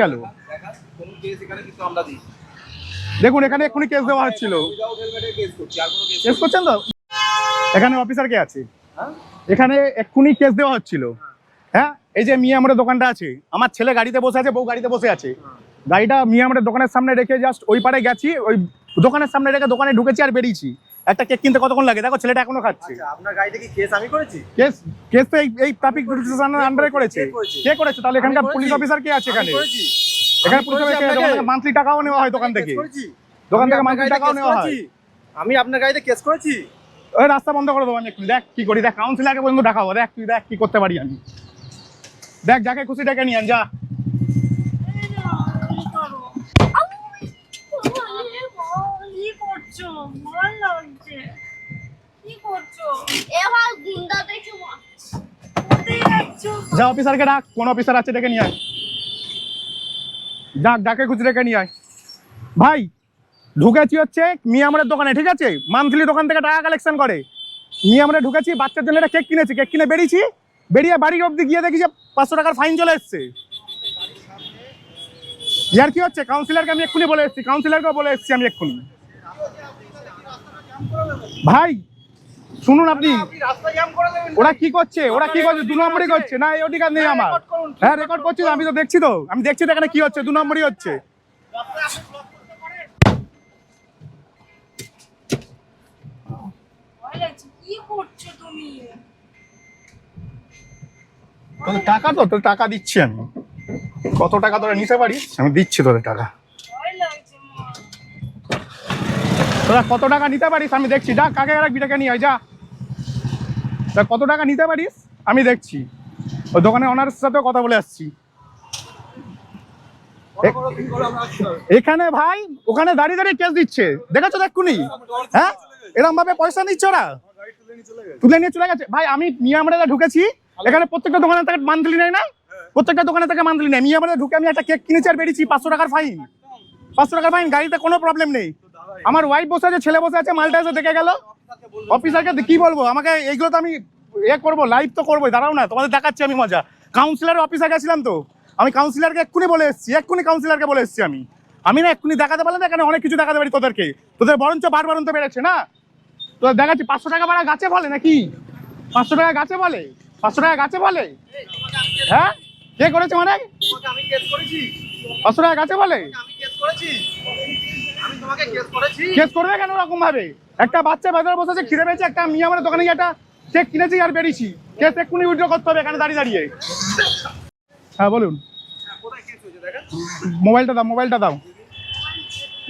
গেল। দেখুন, এখানে এক্ষুনি কেস দেওয়া হচ্ছিল। কেস করছেন তো? এখানে অফিসার কে আছে? এখানে এক্ষুনি কেস দেওয়া হচ্ছিল। হ্যাঁ? এই যে মিয়া মিয়ামরের দোকানটা আছে, আমার ছেলে গাড়িতে বসে আছে, বউ গাড়িতে বসে আছে। গাড়িটা মিয়ামরের দোকানের সামনে রেখে জাস্ট ওই পারে গেছি, ওই দোকানের সামনে রেখে দোকানে ঢুকেছি আর বেরিয়েছি। একটা কেক কিনতে কতক্ষণ লাগে? দেখো ছেলেটা এখনও খাচ্ছে। আচ্ছা আপনার গাড়িতে কি কেস আমি করেছি? কেস কেস তো এই ট্রাফিক স্টেশনের আন্ডারে করেছে কে করেছে? কে করেছে? তাহলে এখানকার পুলিশ অফিসার কে আছে এখানে? আমি এখানে পুলিশ অফিসার দোকান আপনাকে। থেকে মান্থলি টাকাও নেওয়া হয় দোকান থেকে। দোকান থেকে মান্থলি টাকাও নেওয়া হয়। আমি আপনার গাড়িতে কেস করেছি? ওই রাস্তা বন্ধ করে দেবো একটু দেখ কি করি দেখ কাউন্সিলারকে পর্যন্ত দেখাবো। দেখ তুই দেখ কি করতে পারি আমি। দেখ যাকে খুশি ডেকে নিয়ে যা কি করছ ভয় লাগছে কি করছ এবার গুন্ডা দেখে মারছে। কোথায় যাচ্ছ যা অফিসারকে ডাক, কোন অফিসার আছে ডেকে নিয়ে আয়। ডাক ডাকে খুশি ডেকে নিয়ে আয়। ভাই, ঢুকেছি হচ্ছে মিয়ামরের দোকানে, ঠিক আছে? মান্থলি দোকান থেকে টাকা কালেকশন করে। মিয়ামরে ঢুকেছি, বাচ্চার জন্য একটা কেক কিনেছি কেক কিনে বেরিয়েছি, বেরিয়ে বাড়ির অবধি গিয়ে দেখি যে পাঁচশো টাকার ফাইন চলে এসছে। ইয়ার কি হচ্ছে? কাউন্সিলরকে আমি এক্ষুনি বলে এসেছি কাউন্সিলরকেও বলে এসেছি আমি এক্ষুনি। ভাই শুনুন আপনি। ওরা কি করছে? ওরা কি করছে? দু নম্বরই করছে। না এই অধিকার নেই আমার। হ্যাঁ রেকর্ড করছি আমি তো দেখছি তো। আমি দেখছি তো এখানে কি হচ্ছে দু নম্বরই হচ্ছে। তোদের টাকা তো তোর টাকা দিচ্ছি আমি। কত টাকা তোরা নিতে পারিস? আমি দিচ্ছি তোদের টাকা। তোরা কত টাকা নিতে পারিস? আমি দেখছি। যা কাকে রাখবি টাকা নিয়ে আয় যা। তা কত টাকা নিতে পারিস? আমি দেখছি। ওই দোকানে ওনার সাথেও কথা বলে আসছি। এখানে ভাই, ওখানে দাঁড়িয়ে দাঁড়িয়ে কেস দিচ্ছে। দেখেছ দেখুনি হ্যাঁ? এরকম ভাবে পয়সা নিচ্ছে ওরা। তুলে নিয়ে চলে গেছে। ভাই, আমি মিয়ামরে ঢুকেছি, এখানে প্রত্যেকটা দোকানে থেকে মান্থলি নেয় না? প্রত্যেকটা দোকানে থেকে মান্থলি নেয়। মিয়ামরে ঢুকে আমি একটা কেক কিনেছি আর বেরিয়েছি পাঁচশো টাকার ফাইন পাঁচশো টাকার ফাইন গাড়িতে কোনো প্রবলেম নেই। আমার ওয়াইফ বসে আছে, ছেলে বসে আছে, মালটা এসে দেখে গেল। অফিসারকে কি বলব? আমাকে এইগুলো তো আমি এ করব লাইভ তো করবোই দাঁড়াও না তোমাদের দেখাচ্ছি আমি মজা। কাউন্সিলর অফিসে গেছিলাম তো। আমি কাউন্সিলরকে এক্ষুনি বলে এসেছি এক্ষুনি কাউন্সিলরকে বলে এসেছি আমি। আমি না এক্ষুনি দেখাতে পারলাম এখানে অনেক কিছু দেখাতে পারি তোদেরকে। তোদের বরঞ্চ বার বারন্ত বেড়েছে না? তোদের দেখাচ্ছি পাঁচশো টাকা ভাড়া গাছে বলে নাকি? পাঁচশো টাকা গাছে বলে পাঁচশো টাকা গাছে বলে হ্যাঁ? কে করেছে মানে? আমি পাঁচশো টাকা গাছে বলে কেস আমি তোমাকে কেস করেছি। কেস করবে কেন ওরকম ভাবে একটা বাচ্চা বাজারে বসেছে খিদে পেয়েছে একটা আমি আমার দোকানে গিয়ে একটা চেক কিনেছি আর বেরিয়েছি কেস এক্ষুনি উইড্রো করতে হবে এখানে দাঁড়িয়ে দাঁড়িয়ে। হ্যাঁ বলুন। দেখেন। মোবাইলটা দাও মোবাইলটা দাও।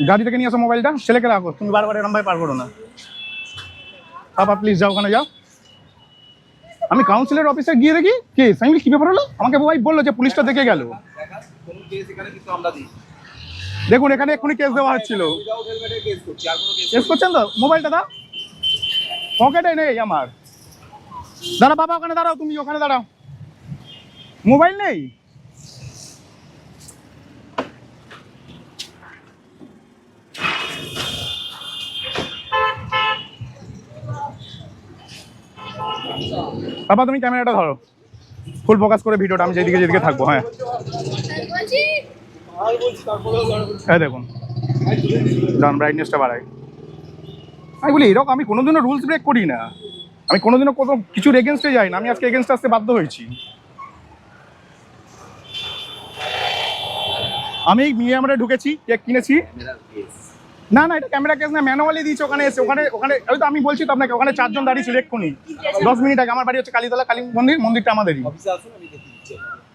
গাড়ি থেকে নিয়ে আসো মোবাইলটা ছেলেকে রাখো। তুমি বারবার এরম ভাবে পার করো না। বাবা প্লিজ যাও ওখানে যাও। আমি কাউন্সিলর অফিসে গিয়ে দেখি কেস আমি কি ব্যাপার হলো? আমাকে ভাই বলল যে পুলিশটা দেখে গেল। দেখুন, এখানে এক্ষুনি কেস দেওয়া হচ্ছিল। কেস করছেন তো? মোবাইলটা দাও। পকেটে নেই আমার। দাঁড়া বাবা, ওখানে দাঁড়াও তুমি, ওখানে দাঁড়াও। মোবাইল নেই? বাবা, তুমি ক্যামেরাটা ধরো। ফুল ফোকাস করে ভিডিওটা, আমি যেদিকে যেদিকে থাকব হ্যাঁ। হ্যাঁ দেখুন। ডান ব্রাইটনেসটা বাড়াই। আমি বলি, এরকম আমি কোনোদিনও রুলস ব্রেক করি না। আমি কোনোদিনও কোনো কিছুর এগেনস্টে যাই না। আমি আজকে এগেনস্টে আসতে বাধ্য হয়েছি। আমি মিয়ামরে ঢুকেছি কেক কিনেছি। না না, এটা ক্যামেরা কেস না ম্যানুয়ালি দিয়েছে, ওখানে এসে, ওখানে ওখানে, ওই তো আমি বলছি তো আপনাকে, ওখানে চারজন দাঁড়িয়ে ছিল এক্ষুনি। দশ মিনিট আগে, আমার বাড়ি হচ্ছে কালীতলা, কালী মন্দির, মন্দিরটা আমাদেরই।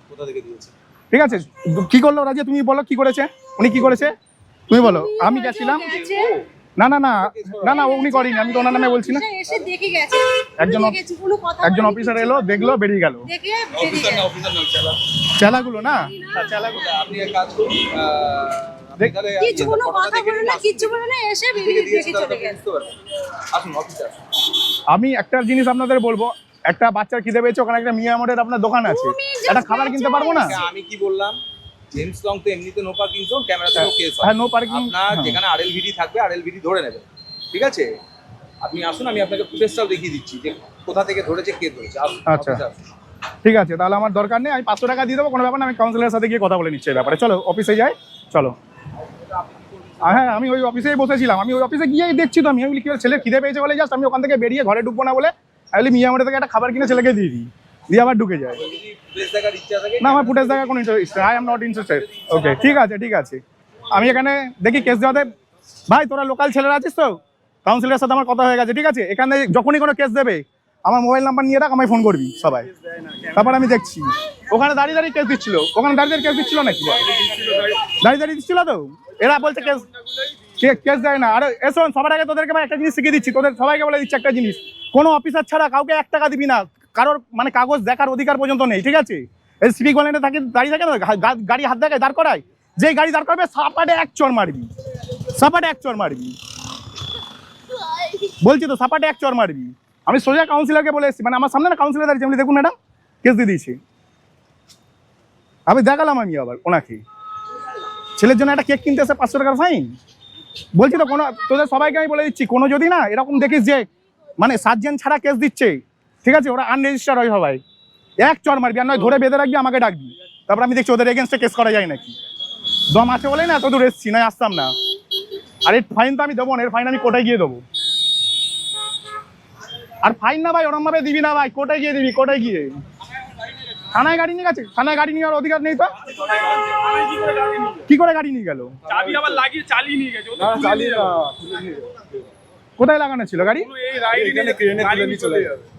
কোথা থেকে দিয়েছে ঠিক আছে? কি করল রাজিয়া তুমি বলো কি করেছে? উনি কি করেছে? তুমি বলো। আমি গেছিলাম। না না না না না উনি করিনি। আমি তো ওনার নামে বলছি না। অফিসার এসে দেখে গেছে। একজন একজন অফিসার এলো দেখল বেরিয়ে গেল। চেলাগুলো না? চেলাগুলো আপনি এক কাজ করুন আহ, আপনি দেখ- তাহলে কিছু কোনো কথা বলে না আসুন। বলে না এসে বেরিয়ে দিয়েছি দেখে তাহলে চলে গেছে। আসুন অফিসে আমি একটা জিনিস আপনাদের বলব একটা বাচ্চার খিদে পেয়েছে ওখানে একটা মিয়ামরের আপনার দোকান আছে। একটা খাবার কিনতে পারব না? আমি কি বললাম? জেমস লং তো এমনিতে নো পার্কিং জোন ক্যামেরা থেকেও কেস হ্যাঁ। নো পার্কিং আপনার যেখানে আরএল ভিডি থাকবে আরএল ভিডি ধরে নেবেন ঠিক আছে? আপনি আসুন আমি আপনাকে ফুটেজটাও দেখিয়ে দিচ্ছি যে কোথা থেকে ধরেছে কে ধরেছে। আসুন আচ্ছা। অফিসে ঠিক আছে তাহলে আমার দরকার নেই আমি পাঁচশো টাকা দিয়ে দেবো কোনো ব্যাপার না আমি কাউন্সিলরের সাথে গিয়ে কথা বলে নিচ্ছি এই ব্যাপারে। চলো অফিসে যাই চলো। হ্যাঁ আমি ওই অফিসেই বসেছিলাম আমি ওই অফিসে গিয়েই দেখছি তো আমি আমি কি ছেলে খিদে পেয়েছে বলে জাস্ট আমি ওখান থেকে বেরিয়ে ঘরে ঢুকবো না বলে আমি মিয়া মোড়ে থেকে একটা খাবার কিনে ছেলেকে দিয়ে দিই। দিয়ে আবার ঢুকে যায়। না, আমার ফুটেজ দেখার কোনো interest I am not interested okay ঠিক আছে ঠিক আছে। আমি এখানে দেখি কেস দেওয়াতে, ভাই, তোরা লোকাল ছেলেরা আছিস তো? কাউন্সিলের সাথে আমার কথা হয়ে গেছে, ঠিক আছে? এখানে যখনই কোনো কেস দেবে, আমার মোবাইল নাম্বার নিয়ে রাখ, আমায় ফোন করবি, সবাই। তারপর আমি দেখছি, ওখানে দাঁড়িয়ে দাঁড়িয়ে কেস দিচ্ছিল। ওখানে দাঁড়িয়ে দাঁড়িয়ে কেস দিচ্ছিল নাকি? দাঁড়িয়ে দাঁড়িয়ে দিচ্ছিল তো? এরা বলছে কেস কেস দেয় না। আরে এসো সবার আগে তোদেরকে আমি একটা জিনিস শিখিয়ে দিচ্ছি। তোদের সবাইকে বলে দিচ্ছি একটা জিনিস। কোনো অফিসার ছাড়া কাউকে এক টাকা দিবি না। কারোর মানে কাগজ দেখার অধিকার পর্যন্ত নেই, ঠিক আছে? এই সিভিক ভলেন্টে থাকে দাঁড়িয়ে থাকে না? গাড়ি হাত দেখায়, দাঁড় করায়? যেই গাড়ি দাঁড় করবে, সাপাটে এক চর মারবি। সাপাটে এক চর মারবি। বলছি তো, সাপাটে এক চর মারবি। আমি সোজা কাউন্সিলরকে বলে এসেছি। মানে আমার সামনে না কাউন্সিলর দাঁড়িয়েছে আমি দেখুন, ম্যাডাম, কেস দিয়ে দিয়েছি। আমি দেখালাম আমি আবার ওনাকে। ছেলের জন্য একটা কেক কিনতে এসে পাঁচশো টাকার ফাইন বলছি তো, কোনো তোদের সবাইকে আমি বলে দিচ্ছি, কোনো যদি না, এরকম দেখিস যে মানে সার্জেন ছাড়া কেস দিচ্ছে। ঠিক আছে? ওরা আনরেজিস্টার হয় সবাই। এক চর মারবি আর নয় ধরে বেঁধে রাখবি আমাকে ডাকবি। তারপর আমি দেখছি ওদের এগেনস্টে কেস করা যায় নাকি। দম আছে বলে না এত দূর এসছি নয় আসতাম না। আর এর ফাইন তো আমি দেবো না এর ফাইন আমি কোর্টে গিয়ে দেবো। আর ফাইন না ভাই ওরম ভাবে দিবি না ভাই কোর্টে গিয়ে দিবি কোর্টে গিয়ে। থানায় গাড়ি নিয়ে গেছে? থানায় গাড়ি নেওয়ার অধিকার নেই তো? কি করে গাড়ি নিয়ে গেল? চাবি আবার লাগিয়ে চালিয়ে নিয়ে গেছে। কোথায় লাগানো ছিল গাড়ি?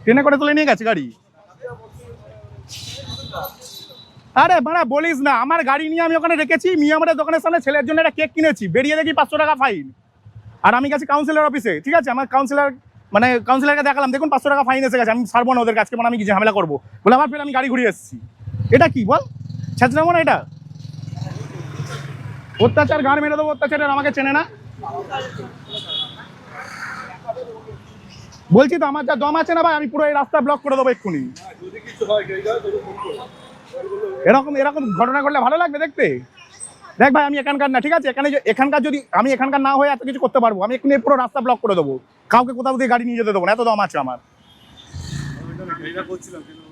ট্রেনে করে তুলে নিয়ে গেছে গাড়ি? আরে বাড়া বলিস না আমার গাড়ি নিয়ে আমি ওখানে রেখেছি মিয়ামারের দোকানের সামনে ছেলের জন্য একটা কেক কিনেছি বেরিয়ে দেখি পাঁচশো টাকা ফাইন। আর আমি গেছি কাউন্সিলর অফিসে ঠিক আছে? আমার কাউন্সিলর মানে কাউন্সিলরকে দেখালাম দেখুন পাঁচশো টাকা ফাইন এসে গেছে আমি ছাড়বো না ওদের কাছে মানে আমি কি ঝামেলা করব। বলে আমার ফের আমি গাড়ি ঘুরিয়ে এসেছি। এটা কি বল? ছেঁচড়াবো না এটা? অত্যাচার গান মেরে দেবো অত্যাচারের আমাকে চেনে না? বলছি তো, আমার যা দম আছে না ভাই, আমি পুরো এই রাস্তা ব্লক করে দেবো এক্ষুনি। এরকম এরকম ঘটনা ঘটলে ভালো লাগবে দেখতে। দেখ ভাই, আমি এখানকার না, ঠিক আছে? এখানে এখানকার যদি আমি এখানকার না হয়ে এত কিছু করতে পারব, আমি এক্ষুনি পুরো রাস্তা ব্লক করে দেবো। কাউকে কোথাও দিয়ে গাড়ি নিয়ে যেতে দেবো না, এত দম আছে আমার।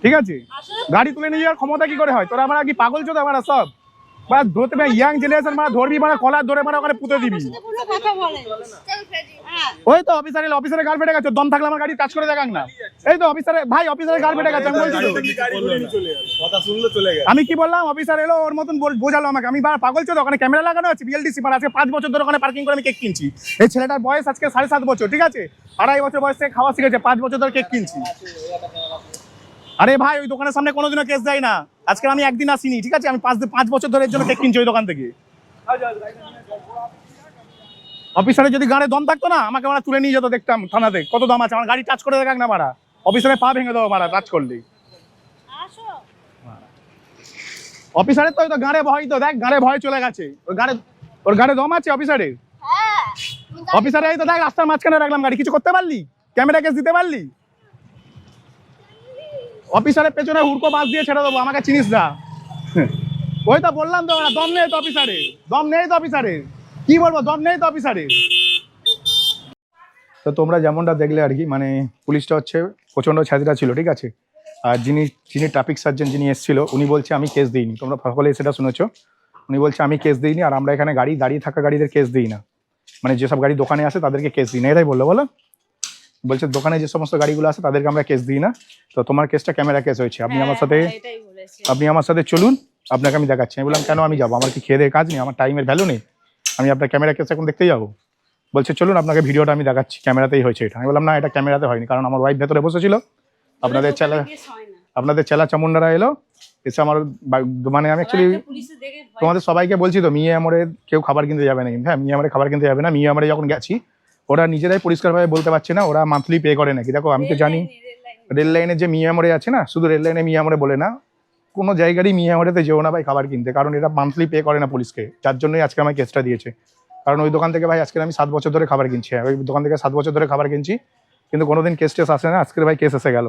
ঠিক আছে? গাড়ি তুলে নিয়ে যাওয়ার ক্ষমতা কি করে হয়? তোরা আমরা কি পাগল চোদ, আমরা সব? বা ধরতে ইয়াং জেনারেশন মানে ধরবি মানে কলার ধরে মানে ওখানে পুঁতে দিবি। হ্যাঁ। ওই তো অফিসার এলো অফিসারের গাল ফেটে গেছে দম থাকলে আমার গাড়ি টাচ করে দেখাক না। এই তো অফিসারে ভাই অফিসারের গাল ফেটে গেছে আমি বলছি তো কথা শুনলো চলে গেল। আমি কি বললাম অফিসার এলো ওর মতন বল- বোঝালো আমাকে। আমি পাগল চোদ ওখানে ক্যামেরা লাগানো আছে বিএলডিসি মানে আজকে পাঁচ বছর ধরে ওখানে পার্কিং করে আমি কেক কিনছি। এই ছেলেটার বয়স আজকে সাড়ে সাত বছর ঠিক আছে? আড়াই বছর বয়স থেকে খাওয়া শিখেছে পাঁচ বছর ধরে কেক কিনছি। আরে ভাই ওই দোকানের সামনে কোনোদিনও কেস দেয় না। আজকে আমি একদিন আসিনি ঠিক আছে? আমি পাঁচ পাঁচ বছর ধরে এর জন্য কেক কিনছি ওই দোকান থেকে। অফিসারে যদি গাড়ি দম থাকতো না আমাকে আমরা তুলে নিয়ে যেত দেখতাম থানাতে। কত দাম আছে? আমার গাড়ি টাচ করে দেখাক না মারা। অফিসারে পা ভেঙে দেবো মারা টাচ করলেই। আসো অফিসারের তো ওই তো গাড়ে ভয় তো দেখ গাড়ে ভয় চলে গেছে। ওর গাড়ে ওর গাড়ে দম আছে অফিসারের। হ্যাঁ। অফিসারে তো দেখ রাস্তার মাঝখানে রাখলাম গাড়ি। কিছু করতে পারলি? ক্যামেরা কেস দিতে পারলি? অফিসারের পেছনে হুড়কো বাস দিয়ে ছেড়ে দেবো, আমাকে চিনিস না। ওই তো বললাম তো দম নেই তো অফিসারে দম নেই তো অফিসারে কি বলব, দম নেই তো অফিসারে তো তোমরা যেমনটা দেখলে আর কি মানে পুলিশটা হচ্ছে প্রচণ্ড ছাত্রীরা ছিল, ঠিক আছে? আর যিনি যিনি ট্রাফিক সার্জন যিনি এসেছিল, উনি বলছে, আমি কেস দিইনি। তোমরা সকলেই সেটা শুনেছো। উনি বলছে, আমি কেস দিইনি, আর আমরা এখানে গাড়ি, দাঁড়িয়ে থাকা গাড়িদের কেস দিই না। মানে যেসব গাড়ি দোকানে আসে, তাদেরকে কেস দিই না। এটাই বলল, বলো। বলছে দোকানে যে সমস্ত গাড়িগুলো আছে তাদেরকে আমরা কেস দিই না। তো তোমার কেসটা ক্যামেরা কেস হয়েছে। আপনি আমার সাথে হ্যাঁ, এটাই বলেছে। আপনি আমার সাথে চলুন আপনাকে আমি দেখাচ্ছি। আমি বললাম কেন আমি যাব? আমার কি খেয়ে দেয়ে কাজ নেই? আমার টাইমের ভ্যালু নেই। আমি আপনার ক্যামেরা কেস এখন দেখতেই যাব? বলছে চলুন আপনাকে ভিডিওটা আমি দেখাচ্ছি। ক্যামেরাতেই হয়েছে এটা। আমি বললাম না এটা ক্যামেরাতে হয়নি কারণ আমার ওয়াইফ ভেতরে বসেছিল আপনাদের হয় না। আপনাদের চেলা চামুন্ডারা এলো এসে আমার মানে আমি অ্যাকচুয়ালি তোমাদের সবাইকে বলছি তো মিয়ে আমরে কেউ খাবার কিনতে যাবে না কিন্তু হ্যাঁ মিয়ে আমরে খাবার কিনতে যাবে না। মিয়ে আমরে যখন গেছি ওরা নিজেরাই পরিষ্কারভাবে বলতে পারছে না ওরা মান্থলি পে করে নাকি। দেখো আমি তো জানি রেল লাইনে। যে মিয়ে আমরে আছে না শুধু রেল লাইনে মিয়ে আমরে বলে না কোনো জায়গারই মিয়ে আমরেতে যেও না ভাই খাবার কিনতে কারণ এটা মান্থলি পে করে না পুলিশকে যার জন্যই আজকে আমার কেসটা দিয়েছে। কারণ ওই দোকান থেকে ভাই আজকে আমি সাত বছর ধরে খাবার কিনছি ওই দোকান থেকে সাত বছর ধরে খাবার কিনছি কিন্তু কোনোদিন কেস টেস আসে না আজকের ভাই কেস এসে গেল।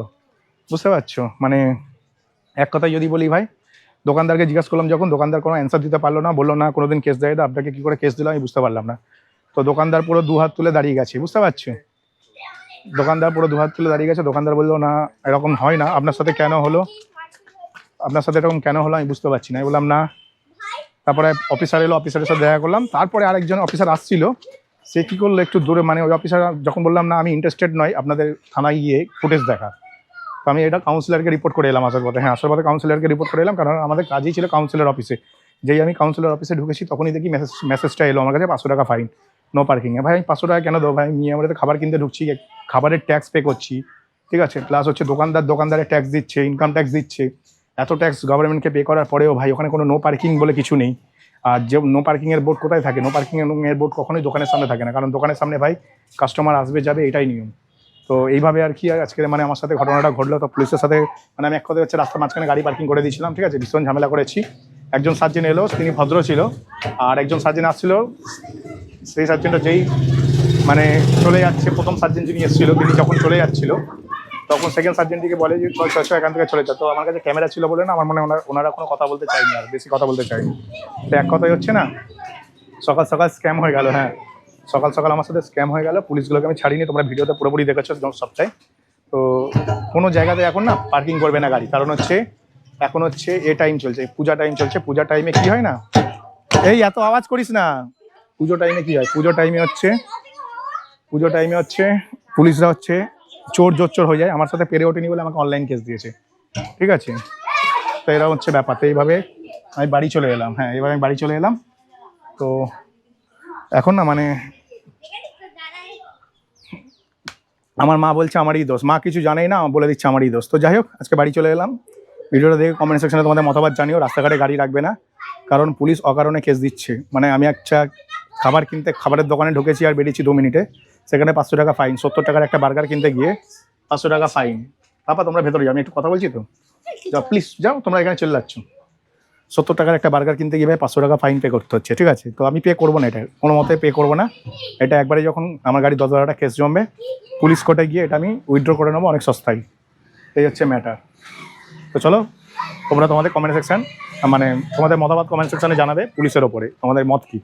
বুঝতে পারছ? মানে এক কথায় যদি বলি ভাই দোকানদারকে জিজ্ঞাসা করলাম যখন দোকানদার কোনো অ্যান্সার দিতে পারল না বলল না কোনোদিন কেস দেয় না আপনাকে কী করে কেস দিলাম আমি বুঝতে পারলাম না। তো দোকানদার পুরো দু হাত তুলে দাঁড়িয়ে গেছে, বুঝতে পারছ? দোকানদার পুরো দু হাত তুলে দাঁড়িয়ে গেছে, দোকানদার বলল, না, এরকম হয় না, আপনার সাথে কেন হলো? আপনার সাথে এরকম কেন হলো, আমি বুঝতে পারছি না। বললাম, না। তারপরে অফিসার এলো, অফিসারের সাথে দেখা করলাম। তারপরে আরেকজন অফিসার আসছিল, সে কী করল একটু দূরে মানে ওই অফিসার যখন বললাম, না, আমি ইন্টারেস্টেড নয়, আপনাদের থানায় গিয়ে ফুটেজ দেখা। তো আমি এটা কাউন্সিলরকে রিপোর্ট করে এলাম আসার পথে। হ্যাঁ আসার পথে কাউন্সিলরকে রিপোর্ট করে এলাম, কারণ আমাদের কাজই ছিল কাউন্সিলর অফিসে যেই আমি কাউন্সিলর অফিসে ঢুকেছি, তখনই দেখি মেসেজ মেসেজটা এলো আমার কাছে, পাঁচশো টাকা ফাইন নো পার্কিংয়ে ভাই আমি পাঁচশো টাকা কেন দেবো ভাই? নিয়ে আমরা তো খাবার কিনতে ঢুকছি খাবারের ট্যাক্স পে করছি। ঠিক আছে? প্লাস হচ্ছে দোকানদার, দোকানদারের ট্যাক্স দিচ্ছে ইনকাম ট্যাক্স দিচ্ছে। এত ট্যাক্স গভর্নমেন্টকে পে করার পরেও ভাই, ওখানে কোনো নো পার্কিং বলে কিছু নেই। আর যে নো পার্কিংয়ের বোর্ড কোথায় থাকে? নো পার্কিং এর বোর্ড কখনোই দোকানের সামনে থাকে না। কারণ দোকানের সামনে ভাই কাস্টমার আসবে, যাবে, এটাই নিয়ম। তো এইভাবে আর কি আজকে মানে আমার সাথে ঘটনাটা ঘটলো। তো পুলিশের সাথে মানে আমি এক কথা হচ্ছে রাস্তার মাঝখানে গাড়ি পার্কিং করে দিয়েছিলাম, ঠিক আছে? ভীষণ ঝামেলা করেছি। একজন সার্জেন এলো, তিনি ভদ্র ছিল। আর একজন সার্জেন আসছিল সেই সার্জেন্টটা যেই মানে চলে যাচ্ছে প্রথম সার্জেন যিনি এসেছিল তিনি যখন চলে যাচ্ছিল তখন সেকেন্ড সার্জেন্টটিকে বলে যে চল চল, এখান থেকে চলে যা। তো আমার কাছে ক্যামেরা ছিল বলে না আমার মনে ওনারা ওনারা কোনো কথা বলতে চাইনি আর বেশি কথা বলতে চাইনি তো এক কথাই হচ্ছে না সকাল সকাল স্ক্যাম হয়ে গেল হ্যাঁ। সকাল সকাল আমার সাথে স্ক্যাম হয়ে গেল পুলিশগুলোকে আমি ছাড়িনি তোমরা ভিডিওতে পুরোপুরি দেখেছ সবটাই। তো কোনো জায়গাতে এখন না পার্কিং করবে না গাড়ি কারণ হচ্ছে এখন হচ্ছে এ টাইম চলছে পূজা টাইম চলছে পূজা টাইমে কি হয় না? এই এত আওয়াজ করিস না। পুজো টাইমে কি হয়? পুজো টাইমে হচ্ছে, পুজো টাইমে হচ্ছে পুলিশরা হচ্ছে চোর জোচ্চোর হয়ে যায়। আমার সাথে পেরে ওঠেনি বলে আমাকে অনলাইন কেস দিয়েছে। ঠিক আছে? তো এরা হচ্ছে ব্যাপার। তো এইভাবে আমি বাড়ি চলে এলাম। হ্যাঁ এইভাবে আমি বাড়ি চলে এলাম। তো এখন না মানে আমার মা বলছে আমারই দোষ। মা কিছু জানেই না, বলে দিচ্ছে আমারই দোষ। তো যাই হোক, আজকে বাড়ি চলে এলাম। ভিডিওটা দেখে কমেন্ট সেকশনে তোমাদের মতামত জানিও। রাস্তাঘাটে গাড়ি রাখবে না। কারণ পুলিশ অকারণে কেস দিচ্ছে। মানে আমি একটা খাবার কিনতে, খাবারের দোকানে ঢুকেছি আর বেরিয়েছি দু মিনিটে। সেখানে পাঁচশো টাকা ফাইন সত্তর টাকার একটা বার্গার কিনতে গিয়ে পাঁচশো টাকা ফাইন পাপা, তোমরা ভেতরে যাও, আমি একটু কথা বলছি তো? যাও প্লিজ যাও, তোমরা এখানে চলে যাচ্ছ। সত্তর টাকার একটা বার্গার কিনতে গিয়ে ভাই পাঁচশো টাকা ফাইন পে করতে হচ্ছে, ঠিক আছে? তো আমি পে করব না এটা, কোনো মতে পে করব না। এটা একবারে যখন আমার গাড়ি দশ হাজার কেস জমবে পুলিশ কোর্টে গিয়ে এটা আমি উইথড্র করে নেব, অনেক সস্তায়। এই হচ্ছে ম্যাটার তো চলো, তোমরা তোমাদের কমেন্ট সেকশান মানে তোমাদের মতামত কমেন্ট সেকশানে জানাবে পুলিশের ওপরে। তোমাদের মত কি?